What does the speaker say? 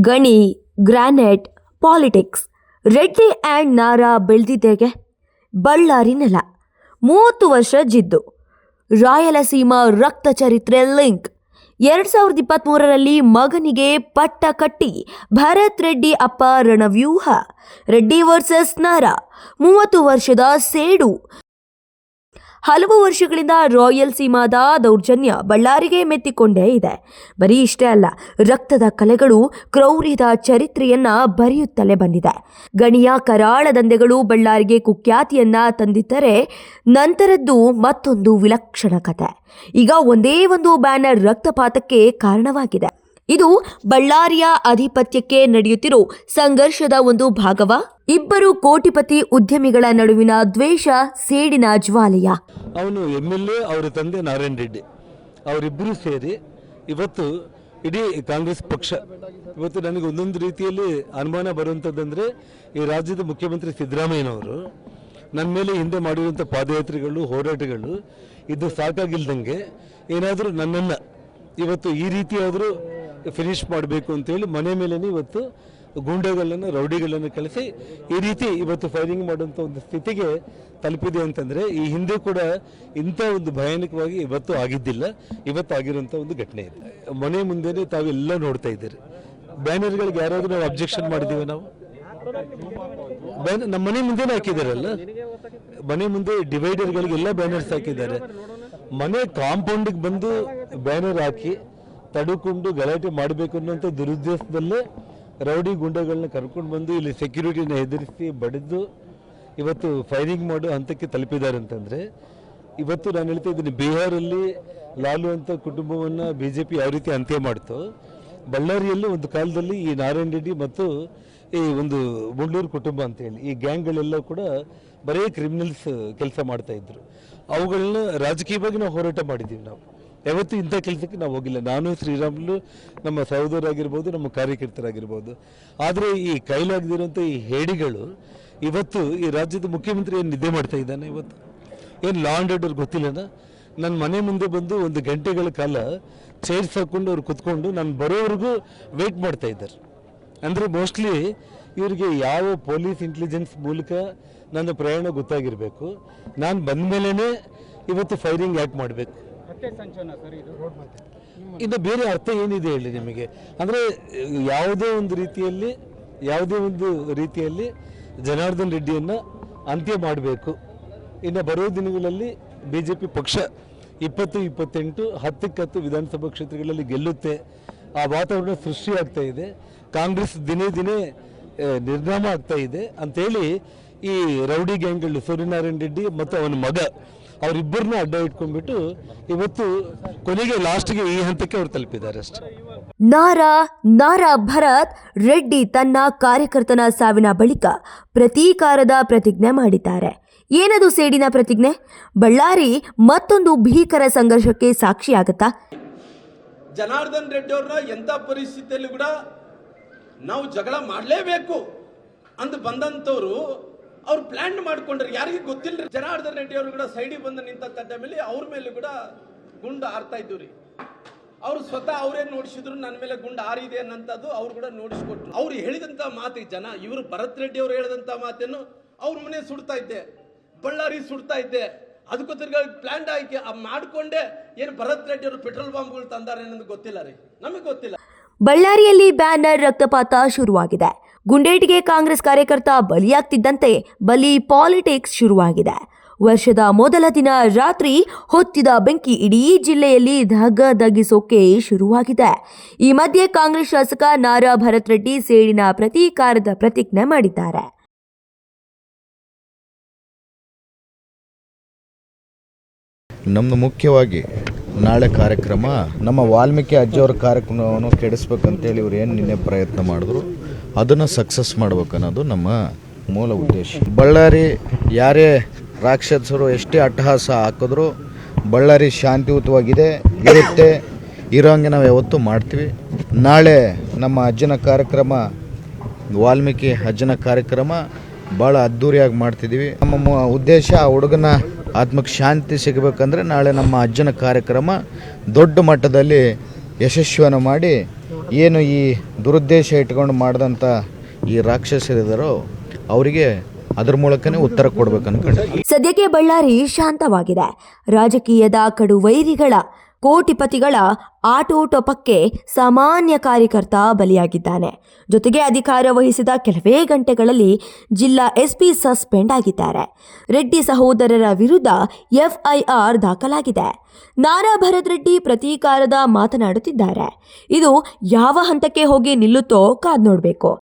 ಗಣಿ, granite, politics, Reddy and Nara ಬೆಳೆದಿದ್ದೇಗೆ. Ballari ನೆಲ, ಮೂವತ್ತು ವರ್ಷ ಜಿದ್ದು. ರಾಯಲಸೀಮಾ ರಕ್ತ ಚರಿತ್ರೆ ಲಿಂಕ್. ಎರಡು ಸಾವಿರದ ಇಪ್ಪತ್ತ್ಮೂರರಲ್ಲಿ ಮಗನಿಗೆ ಪಟ್ಟ ಕಟ್ಟಿ, ಭರತ್ ರೆಡ್ಡಿ ಅಪ್ಪ ರಣವ್ಯೂಹ, ರೆಡ್ಡಿ ವರ್ಸಸ್ ನಾರ, ಮೂವತ್ತು ವರ್ಷದ ಸೇಡು. ಹಲವು ವರ್ಷಗಳಿಂದ ರಾಯಲ್ ಸೀಮಾದ ದೌರ್ಜನ್ಯ ಬಳ್ಳಾರಿಗೆ ಮೆತ್ತಿಕೊಂಡೇ ಇದೆ. ಬರೀ ಇಷ್ಟೇ ಅಲ್ಲ, ರಕ್ತದ ಕಲೆಗಳು ಕ್ರೌರ್ಯದ ಚರಿತ್ರೆಯನ್ನ ಬರೆಯುತ್ತಲೇ ಬಂದಿದೆ. ಗಣಿಯ ಕರಾಳ ದಂಧೆಗಳು ಬಳ್ಳಾರಿಗೆ ಕುಖ್ಯಾತಿಯನ್ನ ತಂದಿದ್ದರೆ ನಂತರದ್ದು ಮತ್ತೊಂದು ವಿಲಕ್ಷಣ ಕತೆ. ಈಗ ಒಂದೇ ಒಂದು ಬ್ಯಾನರ್ ರಕ್ತಪಾತಕ್ಕೆ ಕಾರಣವಾಗಿದೆ. ಇದು ಬಳ್ಳಾರಿಯ ಆಧಿಪತ್ಯಕ್ಕೆ ನಡೆಯುತ್ತಿರೋ ಸಂಘರ್ಷದ ಒಂದು ಭಾಗವ? ಇಬ್ಬರು ಕೋಟಿಪತಿ ಉದ್ಯಮಿಗಳ ನಡುವಿನ ದ್ವೇಷ ಸೇಡಿನ ಜ್ವಾಲೆಯ. ಅವನು ಎಂ ಎಲ್ ಎ, ಅವರ ತಂದೆ ನಾರಾಯಣ ರೆಡ್ಡಿ. ಅವರಿಬ್ಬರು ಸೇರಿ ಇವತ್ತು ಇಡೀ ಕಾಂಗ್ರೆಸ್ ಪಕ್ಷ, ಇವತ್ತು ನನಗೆ ಒಂದೊಂದು ರೀತಿಯಲ್ಲಿ ಅನುಮಾನ ಬರುವಂಥದ್ದಂದರೆ ಈ ರಾಜ್ಯದ ಮುಖ್ಯಮಂತ್ರಿ ಸಿದ್ದರಾಮಯ್ಯನವರು ನನ್ನ ಮೇಲೆ ಹಿಂದೆ ಮಾಡಿರುವಂಥ ಪಾದಯಾತ್ರೆಗಳು, ಹೋರಾಟಗಳು, ಇದು ಸಾಕಾಗಿಲ್ದಂಗೆ ಏನಾದರೂ ನನ್ನನ್ನು ಇವತ್ತು ಈ ರೀತಿಯಾದರೂ ಫಿನಿಶ್ ಮಾಡಬೇಕು ಅಂತೇಳಿ ಮನೆ ಮೇಲೇ ಇವತ್ತು ಗೂಂಡಗಳನ್ನು, ರೌಡಿಗಳನ್ನು ಕಳಿಸಿ ಈ ರೀತಿ ಇವತ್ತು ಫೈರಿಂಗ್ ಮಾಡುವಂಥ ಒಂದು ಸ್ಥಿತಿಗೆ ತಲುಪಿದೆ ಅಂತಂದರೆ ಈ ಹಿಂದೆ ಕೂಡ ಇಂಥ ಒಂದು ಭಯಾನಕವಾಗಿ ಇವತ್ತು ಆಗಿದ್ದಿಲ್ಲ. ಇವತ್ತು ಆಗಿರುವಂಥ ಒಂದು ಘಟನೆ ಇದೆ. ಮನೆ ಮುಂದೆನೇ ತಾವೆಲ್ಲ ನೋಡ್ತಾ ಇದ್ದೀರಿ. ಬ್ಯಾನರ್ಗಳಿಗೆ ಯಾರಾದರೂ ನಾವು ಅಬ್ಜೆಕ್ಷನ್ ಮಾಡಿದ್ದೀವಿ ನಾವು? ನಮ್ಮ ಮನೆ ಮುಂದೆನೇ ಹಾಕಿದಾರಲ್ಲ ಮನೆ ಮುಂದೆ ಡಿವೈಡರ್ಗಳಿಗೆಲ್ಲ ಬ್ಯಾನರ್ಸ್ ಹಾಕಿದ್ದಾರೆ. ಮನೆ ಕಾಂಪೌಂಡಿಗೆ ಬಂದು ಬ್ಯಾನರ್ ಹಾಕಿ ತಡುಕೊಂಡು ಗಲಾಟೆ ಮಾಡಬೇಕು ಅನ್ನೋಂಥ ದುರುದ್ದೇಶದಲ್ಲೇ ರೌಡಿ ಗುಂಡೆಗಳನ್ನ ಕರ್ಕೊಂಡು ಬಂದು ಇಲ್ಲಿ ಸೆಕ್ಯೂರಿಟಿನ ಹೆದರಿಸಿ ಬಡಿದು ಇವತ್ತು ಫೈರಿಂಗ್ ಮಾಡೋ ಹಂತಕ್ಕೆ ತಲುಪಿದ್ದಾರೆ ಅಂತಂದರೆ, ಇವತ್ತು ನಾನು ಹೇಳ್ತಾ ಇದ್ದೀನಿ, ಬಿಹಾರಲ್ಲಿ ಲಾಲು ಅಂತ ಕುಟುಂಬವನ್ನು ಬಿ ಜೆ ಪಿ ಯಾವ ರೀತಿ ಅಂತ್ಯ ಮಾಡ್ತೋ, ಬಳ್ಳಾರಿಯಲ್ಲಿ ಒಂದು ಕಾಲದಲ್ಲಿ ಈ ನಾರಾಯಣ ರೆಡ್ಡಿ ಮತ್ತು ಈ ಒಂದು ಮುಂಡೂರು ಕುಟುಂಬ ಅಂತ ಹೇಳಿ, ಈ ಗ್ಯಾಂಗ್ಗಳೆಲ್ಲ ಕೂಡ ಬರೀ ಕ್ರಿಮಿನಲ್ಸ್ ಕೆಲಸ ಮಾಡ್ತಾಯಿದ್ರು ಅವುಗಳನ್ನ ರಾಜಕೀಯವಾಗಿ ನಾವು ಹೋರಾಟ ಮಾಡಿದ್ದೀವಿ ನಾವು. ಯಾವತ್ತೂ ಇಂಥ ಕೆಲಸಕ್ಕೆ ನಾವು ಹೋಗಿಲ್ಲ. ನಾನು ಶ್ರೀರಾಮುಲು, ನಮ್ಮ ಸಹೋದರಾಗಿರ್ಬೋದು ನಮ್ಮ ಕಾರ್ಯಕರ್ತರಾಗಿರ್ಬೋದು. ಆದರೆ ಈ ಕೈಲಾಗದಿರುವಂಥ ಈ ಹೇಡಿಗಳು ಇವತ್ತು ಈ ರಾಜ್ಯದ ಮುಖ್ಯಮಂತ್ರಿ ಏನು ನಿದ್ದೆ ಮಾಡ್ತಾ ಇದ್ದಾನೆ ಇವತ್ತು? ಏನು ಲಾ ಆ್ಯಂಡ್ ಆರ್ಡರ್ ಗೊತ್ತಿಲ್ಲನ? ನನ್ನ ಮನೆ ಮುಂದೆ ಬಂದು ಒಂದು ಗಂಟೆಗಳ ಕಾಲ ಚೇರ್ಸ್ ಹಾಕ್ಕೊಂಡು ಅವ್ರು ಕುತ್ಕೊಂಡು ನಾನು ಬರೋವರೆಗೂ ವೆಯ್ಟ್ ಮಾಡ್ತಾ ಇದ್ದಾರೆ. ಅಂದರೆ ಮೋಸ್ಟ್ಲಿ ಇವರಿಗೆ ಯಾವ ಪೊಲೀಸ್ ಇಂಟೆಲಿಜೆನ್ಸ್ ಮೂಲಕ ನನ್ನ ಪ್ರಯಾಣ ಗೊತ್ತಾಗಿರಬೇಕು. ನಾನು ಬಂದ ಮೇಲೇ ಇವತ್ತು ಫೈರಿಂಗ್ ಆ್ಯಕ್ಟ್ ಮಾಡಬೇಕು. ಇನ್ನು ಬೇರೆ ಅರ್ಥ ಏನಿದೆ ಹೇಳಿ ನಿಮಗೆ? ಅಂದರೆ ಯಾವುದೇ ಒಂದು ರೀತಿಯಲ್ಲಿ ಯಾವುದೇ ಒಂದು ರೀತಿಯಲ್ಲಿ ಜನಾರ್ದನ್ ರೆಡ್ಡಿಯನ್ನು ಅಂತ್ಯ ಮಾಡಬೇಕು. ಇನ್ನು ಬರೋ ದಿನಗಳಲ್ಲಿ ಬಿ ಜೆ ಪಿ ಪಕ್ಷ ಇಪ್ಪತ್ತು ಇಪ್ಪತ್ತೆಂಟು ಹತ್ತಕ್ಕೆ ಹತ್ತು ವಿಧಾನಸಭಾ ಕ್ಷೇತ್ರಗಳಲ್ಲಿ ಗೆಲ್ಲುತ್ತೆ. ಆ ವಾತಾವರಣ ಸೃಷ್ಟಿಯಾಗ್ತಾ ಇದೆ. ಕಾಂಗ್ರೆಸ್ ದಿನೇ ದಿನೇ ನಿರ್ನಾಮ ಆಗ್ತಾ ಇದೆ. ಅಂತೇಳಿ ಈ ರೌಡಿ ಗ್ಯಾಂಗ್ಗಳು ಸೂರ್ಯನಾರಾಯಣ ರೆಡ್ಡಿ ಮತ್ತು ಅವನ ಮಗ ಅವರಿಬ್ಬರನ್ನ ಅಡ್ಡ ಇಟ್ಕೊಂಡ್ಬಿಟ್ಟು ಇವತ್ತು ಕೊನೆಗೆ ಲಾಸ್ಟ್ಗೆ ಈ ಹಂತಕ್ಕೆ ಅವ್ರು ತಲುಪಿದ್ದಾರೆ ಅಷ್ಟೇ. ನಾರಾ ನಾರಾ ಭರತ್ ರೆಡ್ಡಿ ತನ್ನ ಕಾರ್ಯಕರ್ತನ ಸಾವಿನ ಬಳಿಕ ಪ್ರತೀಕಾರದ ಪ್ರತಿಜ್ಞೆ ಮಾಡಿದ್ದಾರೆ. ಏನದು ಸೇಡಿನ ಪ್ರತಿಜ್ಞೆ? ಬಳ್ಳಾರಿ ಮತ್ತೊಂದು ಭೀಕರ ಸಂಘರ್ಷಕ್ಕೆ ಸಾಕ್ಷಿಯಾಗತ್ತಾ? ಜನಾರ್ದನ್ ರೆಡ್ಡಿ ಅವ್ರನ್ನ ಎಂಥ ಪರಿಸ್ಥಿತಿಯಲ್ಲಿ ಕೂಡ ನಾವು ಜಗಳ ಮಾಡಲೇಬೇಕು ಅಂತ ಬಂದಂಥವ್ರು ಅವ್ರು ಪ್ಲಾನ್ ಮಾಡ್ಕೊಂಡ್ರೆ. ಯಾರಿಗೂ ಗೊತ್ತಿಲ್ಲ ಜನಾರ್ದನ್ ರೆಡ್ಡಿ ಅವರು ಕೂಡ ಸೈಡಿಗೆ ಬಂದು ನಿಂತ ಟೈಮಲ್ಲಿ ಅವ್ರ ಮೇಲೆ ಕೂಡ ಗುಂಡು ಆರ್ತಾ ಇದ್ದು ರೀ ಅವ್ರು ಸ್ವತಃ ಅವರೇ ನೋಡಿಸಿದ್ರು ನನ್ನ ಮೇಲೆ ಗುಂಡು ಆರಿದೆ ಅನ್ನಂಥದ್ದು ಅವ್ರು ಕೂಡ ನೋಡಿಸ್ಕೊಟ್ರು. ಅವ್ರು ಹೇಳಿದಂಥ ಮಾತು ಜನ, ಇವರು ಭರತ್ ರೆಡ್ಡಿ ಅವರು ಹೇಳಿದಂಥ ಮಾತೇನು ಅವ್ರ ಮನೆ ಸುಡ್ತಾ ಇದ್ದೆ. ಬಳ್ಳಾರಿ ಸುಡ್ತಾ ಇದ್ದೆ. ಅದಕ್ಕೋಸ್ಕರ ಪ್ಲಾನ್ ಆಯ್ಕೆ ಮಾಡ್ಕೊಂಡೆ ಏನು ಭರತ್ ರೆಡ್ಡಿ ಅವರು ಪೆಟ್ರೋಲ್ ಬಾಂಬ್ಗಳು ತಂದಾರೆ ಅನ್ನೋದು ಗೊತ್ತಿಲ್ಲ ರೀ. ನಮಗೆ ಗೊತ್ತಿಲ್ಲ. ಬಳ್ಳಾರಿಯಲ್ಲಿ ಬ್ಯಾನರ್ ರಕ್ತಪಾತ ಶುರುವಾಗಿದೆ. ಗುಂಡೇಟಿಗೆ ಕಾಂಗ್ರೆಸ್ ಕಾರ್ಯಕರ್ತ ಬಲಿಯಾಗ್ತಿದ್ದಂತೆ ಬಲಿ ಪಾಲಿಟಿಕ್ಸ್ ಶುರುವಾಗಿದೆ. ವರ್ಷದ ಮೊದಲ ದಿನ ರಾತ್ರಿ ಹೊತ್ತಿದ ಬೆಂಕಿ ಇಡೀ ಜಿಲ್ಲೆಯಲ್ಲಿ ಧಗಧಗಿಸೋಕೆ ಶುರುವಾಗಿದೆ. ಈ ಮಧ್ಯೆ ಕಾಂಗ್ರೆಸ್ ಶಾಸಕ ನಾರಾ ಭರತ್ ರೆಡ್ಡಿ ಸೇಡಿನ ಪ್ರತೀಕಾರದ ಪ್ರತಿಜ್ಞೆ ಮಾಡಿದ್ದಾರೆ. ನಮ್ಮದು ಮುಖ್ಯವಾಗಿ ನಾಳೆ ಕಾರ್ಯಕ್ರಮ. ನಮ್ಮ ವಾಲ್ಮೀಕಿ ಅಜ್ಜಿಯವ್ರ ಕಾರ್ಯಕ್ರಮವನ್ನು ಕೆಡಿಸ್ಬೇಕಂತೇಳಿ ಇವ್ರು ಏನು ನಿನ್ನೆ ಪ್ರಯತ್ನ ಮಾಡಿದ್ರು, ಅದನ್ನು ಸಕ್ಸಸ್ ಮಾಡ್ಬೇಕನ್ನೋದು ನಮ್ಮ ಮೂಲ ಉದ್ದೇಶ. ಬಳ್ಳಾರಿ ಯಾರೇ ರಾಕ್ಷಸರು ಎಷ್ಟೇ ಅಟ್ಟಹಾಸ ಹಾಕಿದ್ರು, ಬಳ್ಳಾರಿ ಶಾಂತಿಯುತವಾಗಿದೆ, ಇರುತ್ತೆ. ಇರೋಂಗೆ ನಾವು ಯಾವತ್ತೂ ಮಾಡ್ತೀವಿ. ನಾಳೆ ನಮ್ಮ ಅಜ್ಜನ ಕಾರ್ಯಕ್ರಮ, ವಾಲ್ಮೀಕಿ ಅಜ್ಜನ ಕಾರ್ಯಕ್ರಮ, ಭಾಳ ಅದ್ಧೂರಿಯಾಗಿ ಮಾಡ್ತಿದ್ದೀವಿ ನಮ್ಮ ಉದ್ದೇಶ ಆ ಹುಡುಗನ ಆತ್ಮಕ್ಕೆ ಶಾಂತಿ ಸಿಗಬೇಕಂದ್ರೆ ನಾಳೆ ನಮ್ಮ ಅಜ್ಜನ ಕಾರ್ಯಕ್ರಮ ದೊಡ್ಡ ಮಟ್ಟದಲ್ಲಿ ಯಶಸ್ವಿಯನ್ನು ಮಾಡಿ ಏನು ಈ ದುರುದ್ದೇಶ ಇಟ್ಕೊಂಡು ಮಾಡಿದಂಥ ಈ ರಾಕ್ಷಸರಿದ್ದಾರೋ ಅವರಿಗೆ ಅದರ ಮೂಲಕನೇ ಉತ್ತರ ಕೊಡ್ಬೇಕು ಸದ್ಯಕ್ಕೆ ಬಳ್ಳಾರಿ ಶಾಂತವಾಗಿದೆ. ರಾಜಕೀಯದ ಕಡು ವೈರಿಗಳ ಕೋಟಿಪತಿಗಳ ಆಟೋಟೋಪಕ್ಕೆ ಸಾಮಾನ್ಯ ಕಾರ್ಯಕರ್ತ ಬಲಿಯಾಗಿದ್ದಾನೆ. ಜೊತೆಗೆ ಅಧಿಕಾರ ವಹಿಸಿದ ಕೆಲವೇ ಗಂಟೆಗಳಲ್ಲಿ ಜಿಲ್ಲಾ ಎಸ್ಪಿ ಸಸ್ಪೆಂಡ್ ಆಗಿದ್ದಾರೆ. ರೆಡ್ಡಿ ಸಹೋದರರ ವಿರುದ್ಧ ಎಫ್ಐಆರ್ ದಾಖಲಾಗಿದೆ. ನಾರಾ ಭರತ್ ರೆಡ್ಡಿ ಪ್ರತೀಕಾರದ ಮಾತನಾಡುತ್ತಿದ್ದಾರೆ. ಇದು ಯಾವ ಹಂತಕ್ಕೆ ಹೋಗಿ ನಿಲ್ಲುತ್ತೋ ಕಾದ್ ನೋಡಬೇಕು.